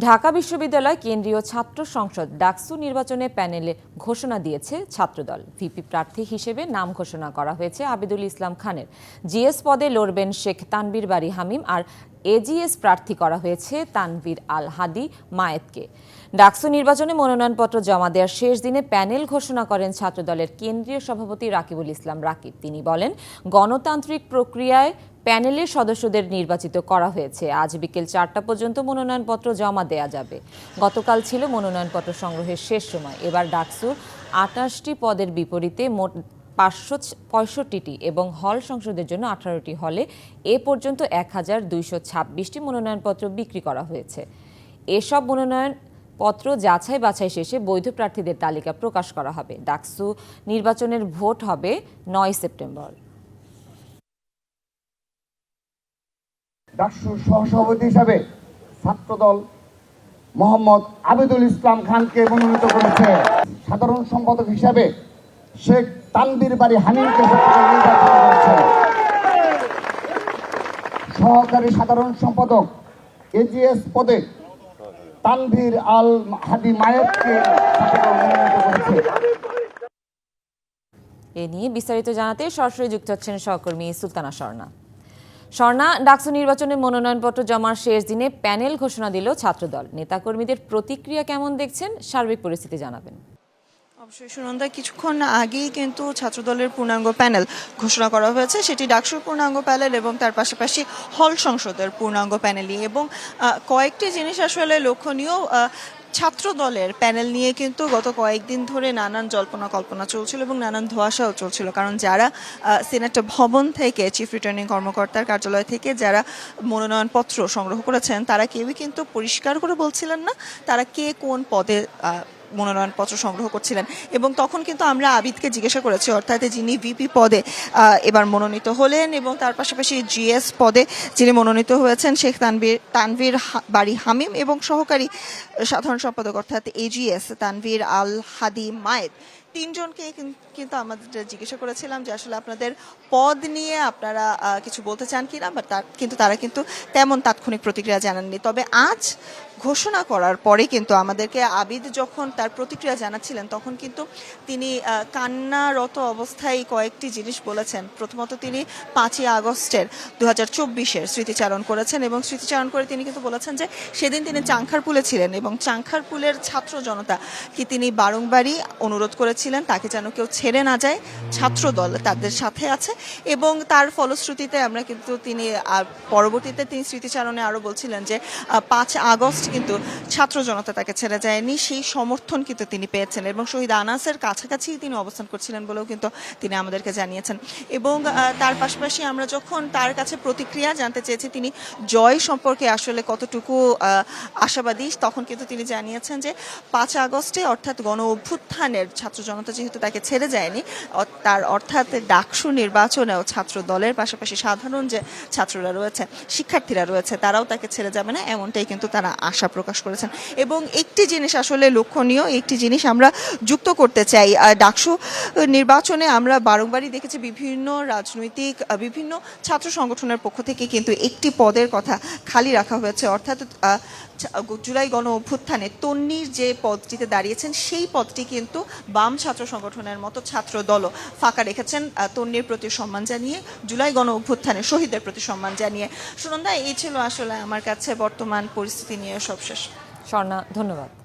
ঢাকা বিশ্ববিদ্যালয় কেন্দ্রীয় ছাত্র সংসদ ডাকসু নির্বাচনে প্যানেলে ঘোষণা দিয়েছে ছাত্রদল। ভিপি প্রার্থী হিসেবে নাম ঘোষণা করা হয়েছে আবিদুল ইসলাম খানের। জিএস পদে লড়বেন শেখ তানবির বাড়ি হামিম আর এজিএস প্রার্থী করা হয়েছে তানভীর আল হাদি মায়েতকে। ডাকসু নির্বাচনে মনোনয়নপত্র জমা দেওয়ার শেষ দিনে প্যানেল ঘোষণা করেন ছাত্রদলের কেন্দ্রীয় সভাপতি রাকিবুল ইসলাম রাকিব। তিনি বলেন, গণতান্ত্রিক প্রক্রিয়ায় প্যানেলের সদস্যদের নির্বাচিত করা হয়েছে। আজ বিকেল চারটা পর্যন্ত মনোনয়নপত্র জমা দেয়া যাবে। গতকাল ছিল মনোনয়নপত্র সংগ্রহের শেষ সময়। এবার ডাকসুর আটাশটি পদের বিপরীতে মোট পাঁচশো পঁয়ষট্টিটি এবং হল সংসদের জন্য আঠারোটি হলে এ পর্যন্ত এক হাজার দুইশো ছাব্বিশটি মনোনয়নপত্র বিক্রি করা হয়েছে। এসব মনোনয়ন পত্র যাচাই বাছাই শেষে বৈধ প্রার্থীদের তালিকা প্রকাশ করা হবে। ডাকসু নির্বাচনের ভোট হবে নয় সেপ্টেম্বর। ডাকসুর সহসভাপতি হিসাবে ছাত্রদল মোহাম্মদ আবেদুল ইসলাম খানকে মনোনীত করেছে। সাধারণ সম্পাদক হিসাবে শেখ তানবীর বাড়ি করেছে। সহকারী সাধারণ সম্পাদক এজিএস পদে তানভীর আল হাদি করেছে। এ নিয়ে বিস্তারিত জানাতে সরাসরি যুক্ত হচ্ছেন সহকর্মী সুলতানা স্বর্ণা। স্বর্ণা, ডাকসু নির্বাচনে মনোনয়নপত্র জমার শেষ দিনে প্যানেল ঘোষণা দিল ছাত্রদল। নেতাকর্মীদের প্রতিক্রিয়া কেমন দেখছেন? সার্বিক পরিস্থিতি জানাবেন। অবশ্যই, সুনন্দা, কিছুক্ষণ আগেই কিন্তু ছাত্রদলের পূর্ণাঙ্গ প্যানেল ঘোষণা করা হয়েছে। সেটি ডাকসুর পূর্ণাঙ্গ প্যানেল এবং তার পাশাপাশি হল সংসদের পূর্ণাঙ্গ প্যানেলই। এবং কয়েকটি জিনিস আসলে লক্ষণীয় ছাত্র দলের প্যানেল নিয়ে কিন্তু গত কয়েকদিন ধরে নানান জল্পনা কল্পনা চলছিল এবং নানান ধোয়াশাও চলছিল। কারণ যারা সিনেট ভবন থেকে, চিফ রিটার্নিং কর্মকর্তার কার্যালয় থেকে যারা মনোনয়নপত্র সংগ্রহ করেছেন, তারা কেউই কিন্তু পরিষ্কার করে বলছিলেন না, তারা কে কোন পদে মনোনয়নপত্র সংগ্রহ করছিলেন। এবং তখন কিন্তু আমরা আবিদকে জিজ্ঞাসা করেছি, অর্থাৎ যিনি ভিপি পদে এবার মনোনীত হলেন এবং তার পাশাপাশি জিএস পদে যিনি মনোনীত হয়েছেন, শেখ তানভীর তানভীর বাড়ি হামিম এবং সহকারী সাধারণ সম্পাদক, অর্থাৎ এজিএস তানভীর আল হাদি মায়েদ তিনজনকে কিন্তু আমাদের জিজ্ঞাসা করেছিলাম যে আসলে আপনাদের পদ নিয়ে আপনারা কিছু বলতে চান কিনা, বাট তার, কিন্তু তারা কিন্তু তেমন তাৎক্ষণিক প্রতিক্রিয়া জানাননি। তবে আজ ঘোষণা করার পরে কিন্তু আমাদেরকে আবিদ যখন তার প্রতিক্রিয়া জানাচ্ছিলেন, তখন কিন্তু তিনি কান্নারত অবস্থায় কয়েকটি জিনিস বলেছেন। প্রথমত তিনি পাঁচই আগস্টের দু হাজার চব্বিশের স্মৃতিচারণ করেছেন এবং স্মৃতিচারণ করে তিনি কিন্তু বলেছেন যে সেদিন তিনি চাংখারপুলে ছিলেন এবং চাংখারপুলের ছাত্র জনতা কি তিনি বারংবারই অনুরোধ করেছিলেন, তাকে যেন কেউ ছেড়ে না যায়। ছাত্র দল তাদের সাথে আছে এবং তার ফলশ্রুতিতে আমরা কিন্তু তিনি পরবর্তীতে তিনি স্মৃতিচারণে আরও বলছিলেন যে পাঁচ আগস্ট কিন্তু ছাত্র জনতা তাকে ছেড়ে যায়নি, সেই সমর্থন কিন্তু তিনি পেয়েছেন এবং শহীদ আনাসের কাছাকাছি তিনি অবস্থান করছিলেন বলেও কিন্তু তিনি আমাদেরকে জানিয়েছেন। এবং তার পাশাপাশি আমরা যখন তার কাছে প্রতিক্রিয়া জানতে চেয়েছি, তিনি জয় সম্পর্কে আসলে কতটুকু আশাবাদী, তখন কিন্তু তিনি জানিয়েছেন যে, পাঁচ আগস্টে অর্থাৎ গণ অভ্যুত্থানের ছাত্র জনতা যেহেতু তাকে ছেড়ে যায়নি তার অর্থাৎ ডাকসু নির্বাচনেও ছাত্র দলের পাশাপাশি সাধারণ যে ছাত্ররা রয়েছে, শিক্ষার্থীরা রয়েছে, তারাও তাকে ছেড়ে যাবে না, এমনটাই কিন্তু তারা আশা প্রকাশ করেছেন। এবং একটি জিনিস আসলে লক্ষণীয়, একটি জিনিস আমরা যুক্ত করতে চাই ডাকসু নির্বাচনে আমরা বারংবারই দেখেছি বিভিন্ন রাজনৈতিক বিভিন্ন ছাত্র সংগঠনের পক্ষ থেকে কিন্তু একটি পদের কথা খালি রাখা হয়েছে। অর্থাৎ জুলাই গণ অভ্যুত্থানে তন্নির যে পদটিতে দাঁড়িয়েছেন, সেই পদটি কিন্তু বাম ছাত্র সংগঠনের মতো ছাত্র দলও ফাঁকা রেখেছেন তন্নির প্রতি সম্মান জানিয়ে, জুলাই গণ অভ্যুত্থানে শহীদের প্রতি সম্মান জানিয়ে। সুনন্দা, এই ছিল আসলে আমার কাছে বর্তমান পরিস্থিতি নিয়ে সবশেষ। স্বর্ণা, ধন্যবাদ।